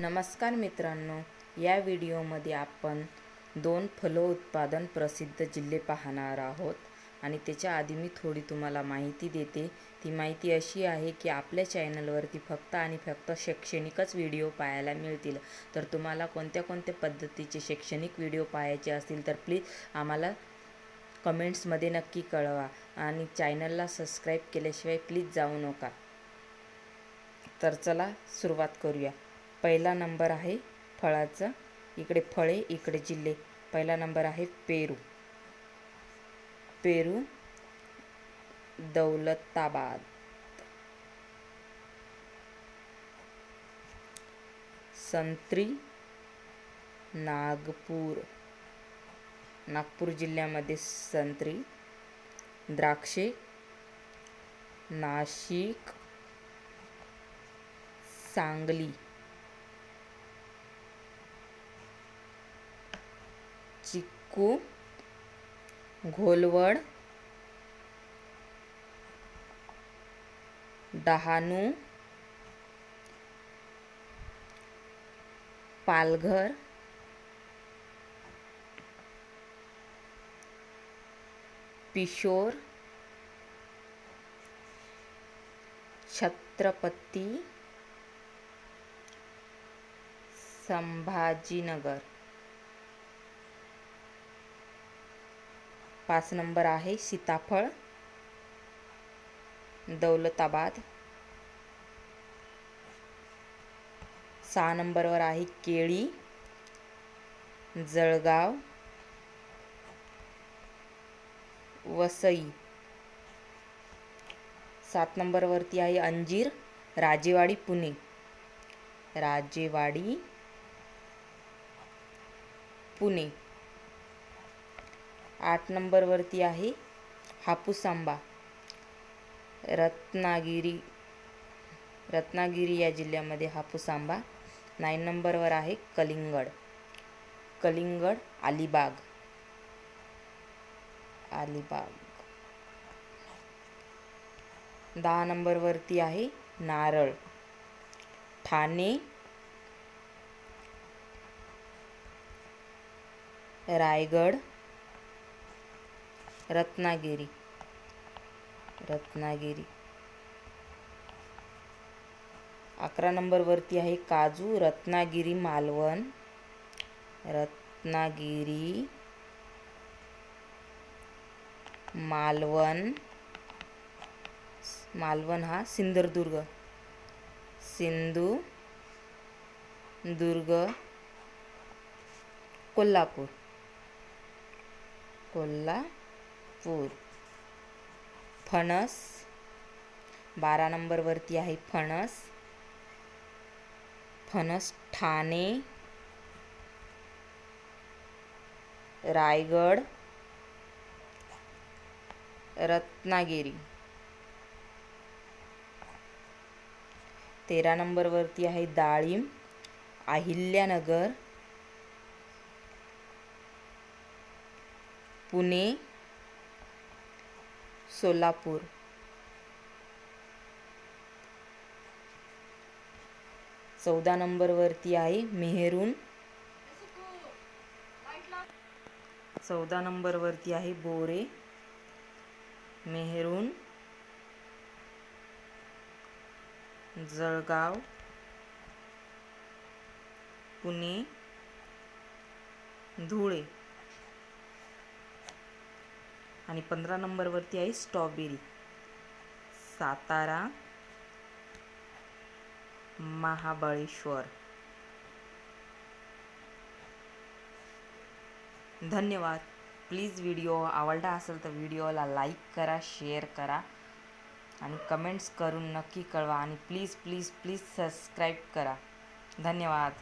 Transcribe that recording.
नमस्कार मित्रांनो या व्हिडिओमध्ये आपण दोन फलोत्पादन प्रसिद्ध जिल्हे पाहणार आहोत. आणि त्याच्या आधी मी थोडी तुम्हाला माहिती देते. ती माहिती अशी आहे की आपल्या चॅनलवरती फक्त आणि फक्त शैक्षणिकच व्हिडिओ पाहायला मिळतील. तर तुम्हाला कोणत्या कोणत्या पद्धतीचे शैक्षणिक व्हिडिओ पाहायचे असतील तर प्लीज आम्हाला कमेंट्समध्ये नक्की कळवा. आणि चॅनलला सबस्क्राईब केल्याशिवाय प्लीज जाऊ नका. तर चला सुरुवात करूया. पहिला नंबर आहे फळाचा. इकडे फळे इकडे जिल्हे. पहिला नंबर आहे पेरू. पेरू दौलताबाद. संत्री नागपूर. नागपूर जिल्ह्यामध्ये संत्री द्राक्षे नाशिक सांगली. चिक्कू घोलवड डहाणू पालघर पिशोर छत्रपति संभाजीनगर। पाच नंबर आहे सीताफळ दौलताबाद. सहा नंबरवर आहे केळी जळगाव. वसई. सात नंबरवरती आहे अंजीर राजेवाडी पुणे. राजेवाडी पुणे. आठ नंबरवरती आहे हापूस आंबा. रत्नागिरी रत्नागिरी या जिल्ह्यामध्ये हापूस आंबा नाईन नंबरवर आहे कलिंगड. कलिंगड अलिबाग. अलिबाग. दहा नंबरवरती आहे नारळ. ठाणे रायगड रत्नागिरी. रत्नागिरी. अकरा नंबरवरती आहे काजू रत्नागिरी मालवण. रत्नागिरी मालवण. मालवण हा सिंधुदुर्ग. सिंधुदुर्ग. कोल्हापूर. कोल्हा नागपूर फणस. बारा नंबरवरती आहे फणस. फणस ठाणे. रायगड. रत्नागिरी. तेरा नंबरवरती आहे डाळिंब. अहिल्यानगर. पुणे. सोलापूर. चौदा नंबरवरती आहे मेहरून. चौदा नंबरवरती आहे बोरे. मेहरून. जळगाव. पुणे. धुळे. आणि पंधरा नंबरवरती आहे स्ट्रॉबेरी. सातारा महाबळेश्वर. धन्यवाद. प्लीज व्हिडिओ आवडला असेल तर व्हिडिओला लाईक करा शेअर करा आणि कमेंट्स करून नक्की कळवा आणि प्लीज प्लीज प्लीज सबस्क्राईब करा. धन्यवाद.